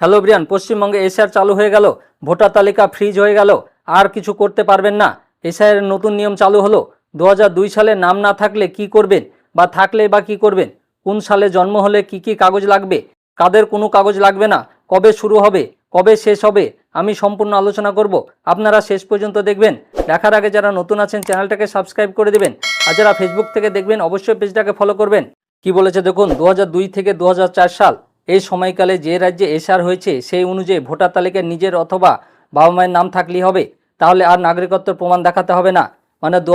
Hello Brian, পশ্চিমবঙ্গে SR চালু হয়ে গেল, ভোটার তালিকা ফ্রিজ হয়ে গেল, আর কিছু করতে পারবেন না। এসআইয়ের নতুন নিয়ম চালু হলো, দু দুই সালে নাম না থাকলে কি করবেন, বা থাকলে বা কি করবেন, কোন সালে জন্ম হলে কি কি কাগজ লাগবে, কাদের কোনো কাগজ লাগবে না, কবে শুরু হবে, কবে শেষ হবে, আমি সম্পূর্ণ আলোচনা করব। আপনারা শেষ পর্যন্ত দেখবেন, দেখার আগে যারা নতুন আছেন চ্যানেলটাকে সাবস্ক্রাইব করে দেবেন, আর যারা ফেসবুক থেকে দেখবেন, অবশ্যই পেজটাকে ফলো করবেন। কি বলেছে দেখুন, দু হাজার দুই থেকে দু হাজার চার সাল এই সময়কালে যে রাজ্যে এসআর হয়েছে, সেই অনুযায়ী ভোটার তালিকায় নিজের অথবা বাবা মায়ের নাম থাকলেই হবে। তাহলে আর নাগরিকত্বের প্রমাণ দেখাতে হবে না। মানে দু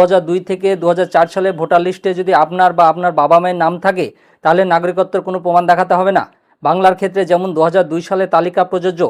থেকে দু হাজার চার সালে ভোটার লিস্টে যদি আপনার বা আপনার বাবা মায়ের নাম থাকে, তাহলে নাগরিকত্বের কোনো প্রমাণ দেখাতে হবে না। বাংলার ক্ষেত্রে যেমন দু সালে তালিকা প্রযোজ্য,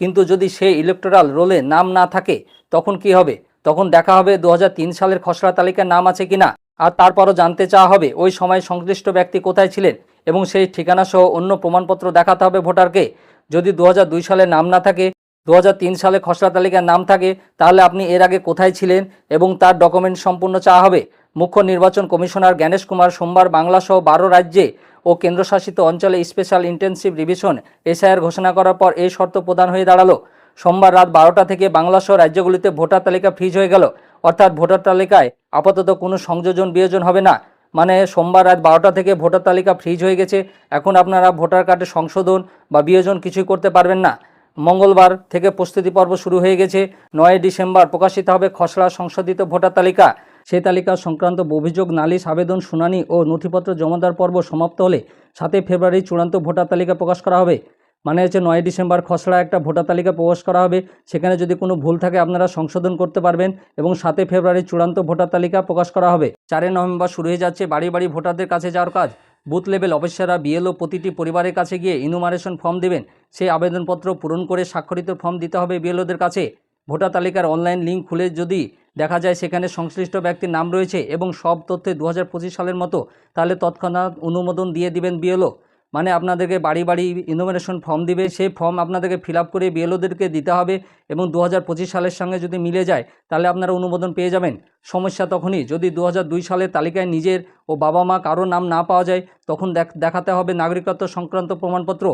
কিন্তু যদি সেই ইলেকটোরাল রোলে নাম না থাকে, তখন কি হবে? তখন দেখা হবে দু হাজার তিন সালের খসড়া তালিকায় নাম আছে কিনা। আর তারপরও জানতে চাওয়া হবে, ওই সময় সংশ্লিষ্ট ব্যক্তি কোথায় ছিলেন? এবং সেই ঠিকানা সহ অন্য প্রমাণপত্র দেখাতে হবে ভোটারকে। যদি দু হাজার দুই সালে নাম না থাকে দু হাজার তিন সালে খসড়া তালিকায় নাম থাকে, তাহলে আপনি এর আগে কোথায় ছিলেন এবং তার ডকুমেন্ট সম্পূর্ণ চাওয়া হবে? মুখ্য নির্বাচন কমিশনার জ্ঞানেশ কুমার সোমবার বাংলাসহ বারো রাজ্যে ও কেন্দ্রশাসিত অঞ্চলে স্পেশাল ইন্টেনসিভ রিভিশন, এসআইআর ঘোষণা করার পর এই শর্ত প্রদান হয়ে দাঁড়াল। সোমবার রাত বারোটা থেকে বাংলাসহ রাজ্যগুলিতে ভোটার তালিকা ফ্রিজ হয়ে গেল। অর্থাৎ ভোটার তালিকায় আপাতত কোনো সংযোজন বিয়োজন হবে না। মানে সোমবার রাত বারোটা থেকে ভোটার তালিকা ফ্রিজ হয়ে গেছে। এখন আপনারা ভোটার কার্ডে সংশোধন বা বিয়োজন কিছুই করতে পারবেন না। মঙ্গলবার থেকে প্রস্তুতি পর্ব শুরু হয়ে গেছে। নয় ডিসেম্বর প্রকাশিত হবে খসড়া সংশোধিত ভোটার তালিকা। সেই তালিকা সংক্রান্ত অভিযোগ, নালিশ, আবেদন, শুনানি ও নথিপত্র জমাদার পর্ব সমাপ্ত হলে সাতই ফেব্রুয়ারি চূড়ান্ত ভোটার তালিকা প্রকাশ করা হবে। মানে হচ্ছে নয় ডিসেম্বর খসড়া একটা ভোটার তালিকা প্রকাশ করা হবে। সেখানে যদি কোনো ভুল থাকে আপনারা সংশোধন করতে পারবেন এবং সাতই ফেব্রুয়ারি চূড়ান্ত ভোটার তালিকা প্রকাশ করা হবে। চারই নভেম্বর শুরু হয়ে যাচ্ছে বাড়ি বাড়ি ভোটারদের কাছে যাওয়ার কাজ। বুথ লেভেল অফিসাররা বিএলও প্রতিটি পরিবারের কাছে গিয়ে ইনুমারেশন ফর্ম দেবেন। সেই আবেদনপত্র পূরণ করে স্বাক্ষরিত ফর্ম দিতে হবে বিএলওদের কাছে। ভোটার তালিকার অনলাইন লিঙ্ক খুলে যদি দেখা যায় সেখানে সংশ্লিষ্ট ব্যক্তির নাম রয়েছে এবং সব তথ্যে দু হাজার পঁচিশ সালের মতো, তাহলে তৎক্ষণাৎ অনুমোদন দিয়ে দিবেন বিএলও। মানে আপনাদেরকে বাড়ি বাড়ি ইনোমিনেশন ফর্ম দিবে, সেই ফর্ম আপনাদেরকে ফিল আপ করে বিএলওদেরকে দিতে হবে এবং দু হাজার পঁচিশ সালের সঙ্গে যদি মিলে যায়, তাহলে আপনারা অনুমোদন পেয়ে যাবেন। সমস্যা তখনই যদি দু হাজার দুই সালের তালিকায় নিজের ও বাবা মা কারও নাম না পাওয়া যায়, তখন দেখাতে হবে নাগরিকত্ব সংক্রান্ত প্রমাণপত্র।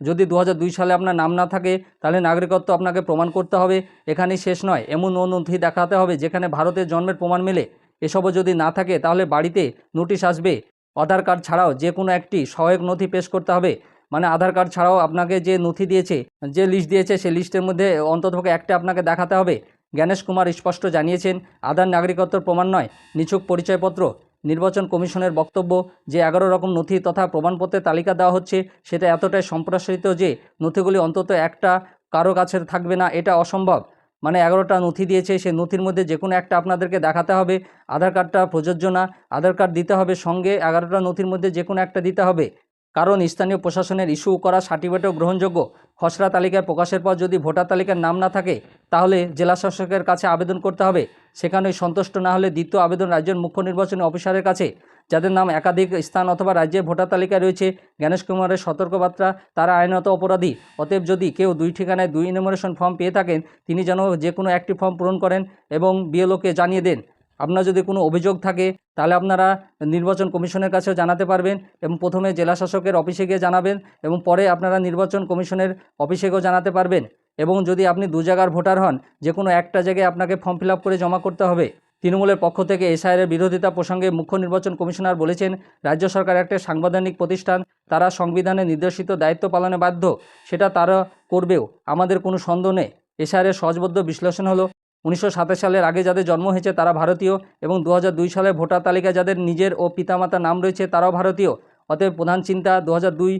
যদি দু হাজার দুই সালে আপনার নাম না থাকে, তাহলে নাগরিকত্ব আপনাকে প্রমাণ করতে হবে। এখানেই শেষ নয়, এমন নথি দেখাতে হবে যেখানে ভারতের জন্মের প্রমাণ মেলে। এসবও যদি না থাকে, তাহলে বাড়িতে নোটিশ আসবে। আধার কার্ড ছাড়াও যে কোনো একটি সহায়ক নথি পেশ করতে হবে। মানে আধার কার্ড ছাড়াও আপনাকে যে নথি দিয়েছে, যে লিস্ট দিয়েছে, সেই লিস্টের মধ্যে অন্ততপক্ষে একটা আপনাকে দেখাতে হবে। জ্ঞানেশ কুমার স্পষ্ট জানিয়েছেন, আধার নাগরিকত্বর প্রমাণ নয়, নিছক পরিচয়পত্র, নির্বাচন কমিশনের বক্তব্য, যে এগারো রকম নথি তথা প্রমাণপত্রের তালিকা দেওয়া হচ্ছে, সেটা এতটাই সম্প্রসারিত যে নথিগুলি অন্তত একটা কারও কাছে থাকবে না, এটা অসম্ভব। মানে এগারোটা নথি দিয়েছে সেই নথির মধ্যে যে কোনো একটা আপনাদেরকে দেখাতে হবে। আধার কার্ডটা প্রযোজ্য না। আধার কার্ড দিতে হবে সঙ্গে, এগারোটা নথির মধ্যে যে কোনো একটা দিতে হবে। কারণ স্থানীয় প্রশাসনের ইস্যু করা সার্টিফিকেটও গ্রহণযোগ্য। খসড়া তালিকায় প্রকাশের পর যদি ভোটার তালিকার নাম না থাকে, তাহলে জেলা শাসকের কাছে আবেদন করতে হবে। সেখানে সন্তুষ্ট না হলে দ্বিতীয় আবেদন রাজ্যের মুখ্য নির্বাচনী অফিসারের কাছে। যাদের নাম একাধিক স্থান অথবা রাজ্যের ভোটার তালিকায় রয়েছে, জ্ঞানেশ কুমারের সতর্কবার্তা, তারা আইনত অপরাধী। অতএব যদি কেউ দুই ঠিকানায় দুই ইনোমিনেশন ফর্ম পেয়ে থাকেন, তিনি যেন যে কোনো একটি ফর্ম পূরণ করেন এবং বিএলওকে জানিয়ে দেন। আপনার যদি কোনো অভিযোগ থাকে, তাহলে আপনারা নির্বাচন কমিশনের কাছেও জানাতে পারবেন এবং প্রথমে জেলা শাসকের অফিসে গিয়ে জানাবেন এবং পরে আপনারা নির্বাচন কমিশনের অফিসে গিয়েও জানাতে পারবেন। এবং যদি আপনি দু জায়গার ভোটার হন যে কোনো একটা জায়গায় আপনাকে ফর্ম ফিল করে জমা করতে হবে। তৃণমূলের পক্ষ থেকে এসআইয়ের বিরোধিতা প্রসঙ্গে মুখ্য নির্বাচন কমিশনার বলেছেন, রাজ্য সরকার একটা সাংবিধানিক প্রতিষ্ঠান, তারা সংবিধানে নির্দেশিত দায়িত্ব পালনে বাধ্য, সেটা তারা করবেও, আমাদের কোনো সন্দেহ নেই। এসআইয়ের সহজবদ্ধ বিশ্লেষণ হলো, উনিশশো সালের আগে যাদের জন্ম হয়েছে তারা ভারতীয় এবং দু হাজার দুই সালে ভোটার তালিকায় যাদের নিজের ও পিতামাতার নাম রয়েছে তারাও ভারতীয়। অতএব প্রধান চিন্তা দু দুই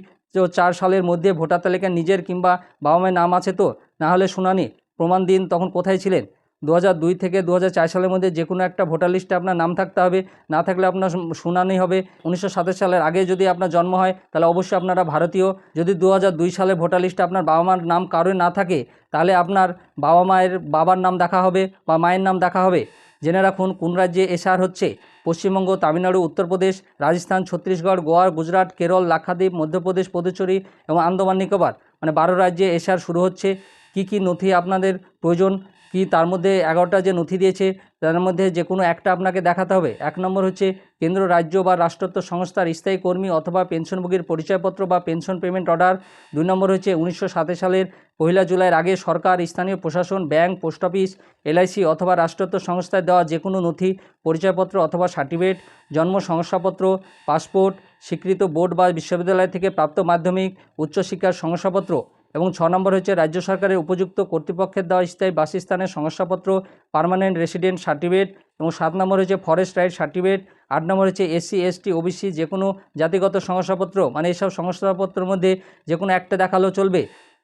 চার সালের মধ্যে ভোটার তালিকায় নিজের কিংবা বাবা মায়ের নাম আছে তো? না হলে শুনানি, প্রমাণ দিন তখন কোথায় ছিলেন? দু দুই থেকে দু হাজার চার সালের মধ্যে যে কোনো একটা ভোটার লিস্টে আপনার নাম থাকতে হবে। না থাকলে আপনার শুনানি হবে। উনিশশো সালের আগে যদি আপনার জন্ম হয়, তাহলে অবশ্যই আপনারা ভারতীয়। যদি দু দুই সালে ভোটার লিস্টে আপনার বাবা মার নাম কারোই না থাকে, তাহলে আপনার বাবা মায়ের বাবার নাম দেখা হবে বা মায়ের নাম দেখা হবে। জেনে রাখুন, কোন রাজ্যে এসআর হচ্ছে? পশ্চিমবঙ্গ, তামিলনাড়ু, উত্তরপ্রদেশ, রাজস্থান, ছত্তিশগড়, গোয়া, গুজরাট, কেরল, লাক্ষাদ্বীপ, মধ্যপ্রদেশ, পুদুচেরি এবং আন্দামান নিকোবর। মানে বারো রাজ্যে এসআর শুরু হচ্ছে। কি কি নথি আপনাদের প্রয়োজন? কি তার মধ্যে এগারোটা যে নথি দিয়েছে, তার মধ্যে যে কোনো একটা আপনাকে দেখাতে হবে। এক নম্বর হচ্ছে কেন্দ্র, রাজ্য বা রাষ্ট্রত্ব সংস্থার স্থায়ী কর্মী অথবা পেনশনভোগীর পরিচয়পত্র বা পেনশন পেমেন্ট অর্ডার। দুই নম্বর হচ্ছে উনিশশো সালের পহিলা জুলাইয়ের আগে সরকার, স্থানীয় প্রশাসন, ব্যাংক, পোস্ট অফিস এলআইসি অথবা রাষ্ট্রত্ব সংস্থায় দেওয়া যে কোনো নথি, পরিচয়পত্র অথবা সার্টিফিকেট, জন্ম শংসাপত্র, পাসপোর্ট, স্বীকৃত বোর্ড বা বিশ্ববিদ্যালয় থেকে প্রাপ্ত মাধ্যমিক, উচ্চশিক্ষার শংসাপত্র। এবং ছ নম্বর হচ্ছে রাজ্য সরকারের উপযুক্ত কর্তৃপক্ষের দেওয়া স্থায়ী বাসস্থানের শংসাপত্র পার্মানেন্ট রেসিডেন্ট সার্টিফিকেট এবং সাত নম্বর হচ্ছে ফরেস্ট রাইট সার্টিফিকেট আট নম্বর হচ্ছে এসসি এসটি ওবিসি যে কোনো জাতিগত শংসাপত্র মানে এইসব শংসাপত্রের মধ্যে যে কোনো একটা দেখালেও চলবে।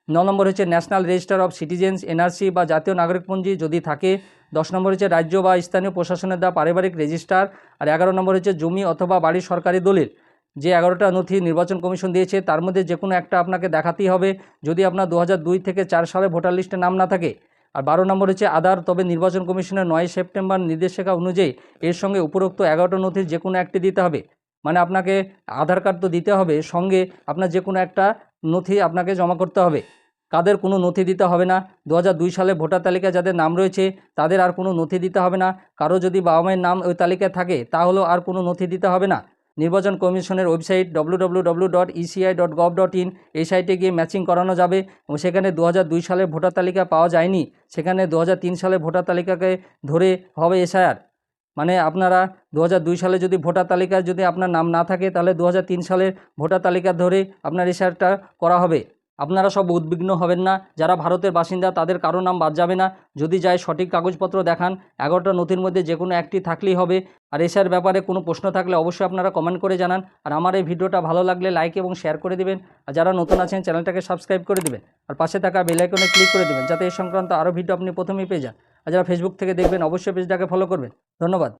ন নম্বর হচ্ছে National Register of Citizens NRC বা জাতীয় নাগরিকপঞ্জি যদি থাকে, দশ নম্বর হচ্ছে রাজ্য বা স্থানীয় প্রশাসনের দেওয়া পারিবারিক রেজিস্টার আর এগারো নম্বর হচ্ছে জমি অথবা বাড়ির সরকারি দলিল। যে এগারোটা নথি নির্বাচন কমিশন দিয়েছে, তার মধ্যে যে কোনো একটা আপনাকে দেখাতেই হবে। যদি আপনার দু দুই থেকে চার সালে ভোটার লিস্টে নাম না থাকে, আর বারো নম্বর হচ্ছে আধার তবে নির্বাচন কমিশনের নয় সেপ্টেম্বর নির্দেশিকা অনুযায়ী এর সঙ্গে উপরোক্ত এগারোটা নথির যে কোনো একটি দিতে হবে। মানে আপনাকে আধার কার্ড তো দিতে হবে, সঙ্গে আপনার যে কোনো একটা নথি আপনাকে জমা করতে হবে। কাদের কোনো নথি দিতে হবে না। দু সালে ভোটার তালিকায় যাদের নাম রয়েছে, তাদের আর কোনো নথি দিতে হবে না। কারও যদি বাবা মায়ের নাম ওই তালিকায় থাকে, তাহলেও আর কোনো নথি দিতে হবে না। নির্বাচন কমিশনের website W dot ECI dot gov dot in এই সাইটে গিয়ে ম্যাচিং করানো যাবে এবং সেখানে দু দুই সালে ভোটার তালিকা পাওয়া যায়নি। সেখানে দু তিন সালে ভোটার তালিকাকে ধরে হবে এসআইআর। মানে আপনারা দু সালে যদি ভোটার তালিকায় যদি আপনার নাম না থাকে, তাহলে দু সালের ভোটার তালিকা ধরে আপনার এসআইআরটা করা হবে। আপনারা সব উদ্বিগ্ন হবেন না। যারা ভারতের বাসিন্দা, তাদের কারও নাম বাদ যাবে না। যদি যায়, সঠিক কাগজপত্র দেখান। এগারোটা নথির মধ্যে যে কোনো একটি থাকলেই হবে। আর এসার ব্যাপারে কোনো প্রশ্ন থাকলে অবশ্যই আপনারা কমেন্ট করে জানান। আর আমার এই ভিডিওটা ভালো লাগলে লাইক এবং শেয়ার করে দিবেন। আর যারা নতুন আছেন, চ্যানেলটাকে সাবস্ক্রাইব করে দিবেন। আর পাশে থাকা বেল আইকনে ক্লিক করে দেবেন, যাতে এই সংক্রান্ত আরও ভিডিও আপনি প্রথমেই পেয়ে যান। আর যারা ফেসবুক থেকে দেখবেন, অবশ্যই পেজটাকে ফলো করবেন। ধন্যবাদ।